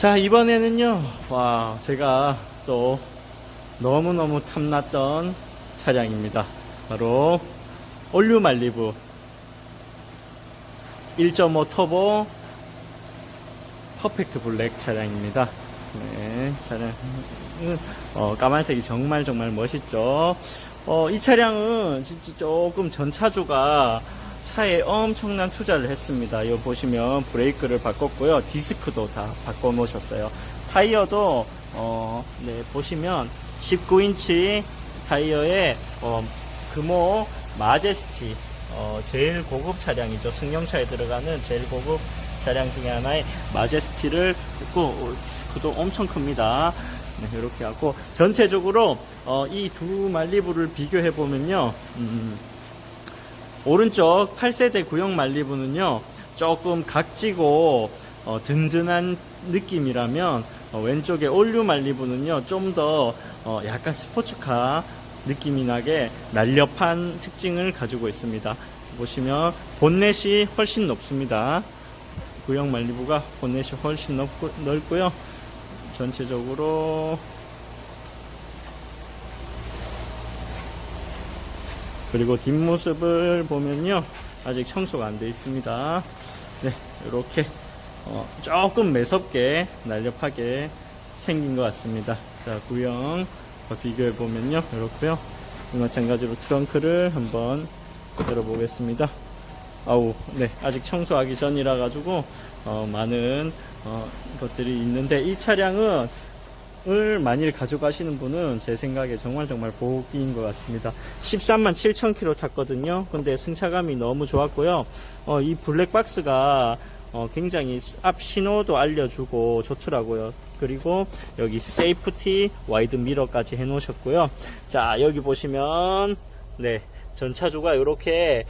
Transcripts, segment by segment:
자, 이번에는요, 와, 제가 또 너무너무 탐났던 차량입니다. 바로 올류 말리부 1.5 터보 퍼펙트 블랙 차량입니다. 네, 차량, 어, 까만색이 정말 정말 멋있죠. 어, 이 차량은 진짜 조금 전 차주가 차에 엄청난 투자를 했습니다. 이 보시면 브레이크를 바꿨고요. 디스크도 다 바꿔 놓으셨어요. 타이어도, 어, 네, 보시면 19인치 타이어에, 어, 금호 마제스티, 어, 제일 고급 차량이죠. 승용차에 들어가는 제일 고급 차량 중에 하나의 마제스티를 있고 어, 디스크도 엄청 큽니다. 네, 이렇게 하고 전체적으로 어, 이두 말리부를 비교해 보면요. 음, 오른쪽 8세대 구형 말리부는요. 조금 각지고 어, 든든한 느낌이라면 어, 왼쪽에 올류 말리부는요. 좀더 어, 약간 스포츠카 느낌이 나게 날렵한 특징을 가지고 있습니다. 보시면 본넷이 훨씬 높습니다. 구형 말리부가 본넷이 훨씬 넓고, 넓고요. 전체적으로 그리고 뒷모습을 보면요. 아직 청소가 안 되어 있습니다. 네, 이렇게 어, 조금 매섭게 날렵하게 생긴 것 같습니다. 자, 구형 비교해 보면요. 이렇고요. 마찬가지로 트렁크를 한번 열어보겠습니다. 아우, 네, 아직 청소하기 전이라 가지고 어, 많은 어, 것들이 있는데 이 차량은 을 만일 가져가시는 분은 제 생각에 정말 정말 복인 것 같습니다. 13만 7천 킬로 탔거든요. 근데 승차감이 너무 좋았고요. 어, 이 블랙박스가 어, 굉장히 앞 신호도 알려주고 좋더라고요. 그리고 여기 세이프티 와이드 미러까지 해놓으셨고요. 자 여기 보시면 네 전차주가 이렇게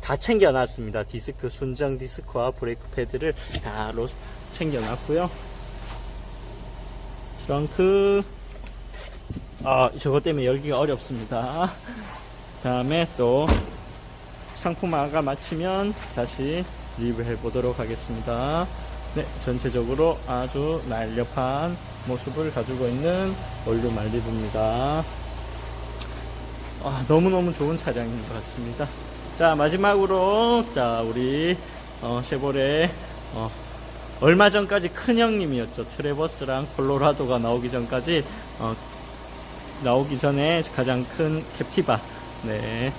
다 챙겨놨습니다. 디스크 순정 디스크와 브레이크 패드를 다 로- 챙겨놨고요. 트렁크 아 저것 때문에 열기가 어렵습니다. 다음에 또 상품화가 마치면 다시 리뷰해 보도록 하겠습니다. 네, 전체적으로 아주 날렵한 모습을 가지고 있는 올류 말리부입니다. 아, 너무너무 좋은 차량인 것 같습니다. 자, 마지막으로, 자, 우리, 어, 쉐보레, 어, 얼마 전까지 큰 형님이었죠. 트레버스랑 콜로라도가 나오기 전까지, 어, 나오기 전에 가장 큰 캡티바. 네.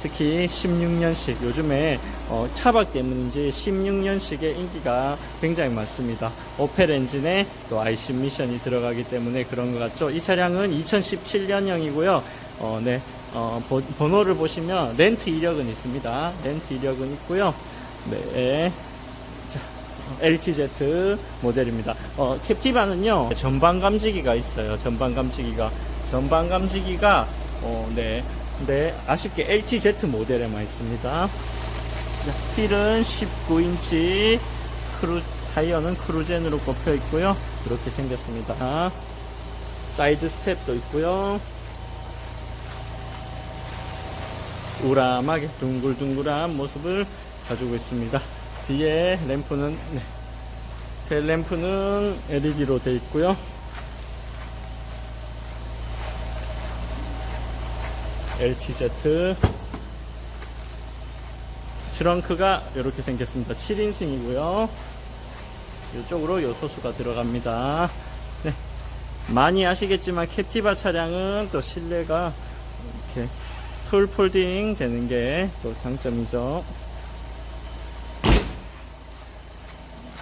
특히 16년식, 요즘에 어, 차박 때문인지 16년식의 인기가 굉장히 많습니다. 오펠 엔진에 또 IC 미션이 들어가기 때문에 그런 것 같죠. 이 차량은 2017년형이고요. 어, 네. 어, 번- 번호를 보시면 렌트 이력은 있습니다. 렌트 이력은 있고요. 네. 자, LTZ 모델입니다. 어, 캡티바는요, 전방 감지기가 있어요. 전방 감지기가. 전방 감지기가, 어, 네. 네, 아쉽게 LTZ 모델에만 있습니다. 자, 휠은 19인치, 크루, 타이어는 크루젠으로 꼽혀 있고요. 이렇게 생겼습니다. 사이드 스텝도 있고요. 우람하게 둥글둥글한 모습을 가지고 있습니다. 뒤에 램프는 네. 테 램프는 LED로 되어 있고요. LTZ 트렁크가 이렇게 생겼습니다. 7인승이고요. 이쪽으로 요소수가 들어갑니다. 네. 많이 아시겠지만 캡티바 차량은 또 실내가 이렇게 풀 폴딩 되는 게 또 장점이죠.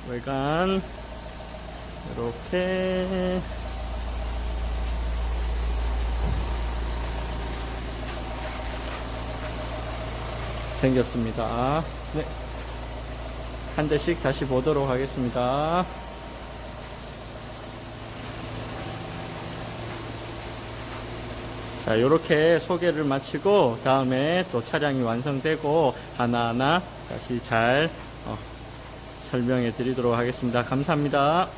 외관 이렇게 생겼습니다. 네. 한 대씩 다시 보도록 하겠습니다. 자, 이렇게 소개를 마치고 다음에 또 차량이 완성되고 하나하나 다시 잘 어, 설명해 드리도록 하겠습니다. 감사합니다.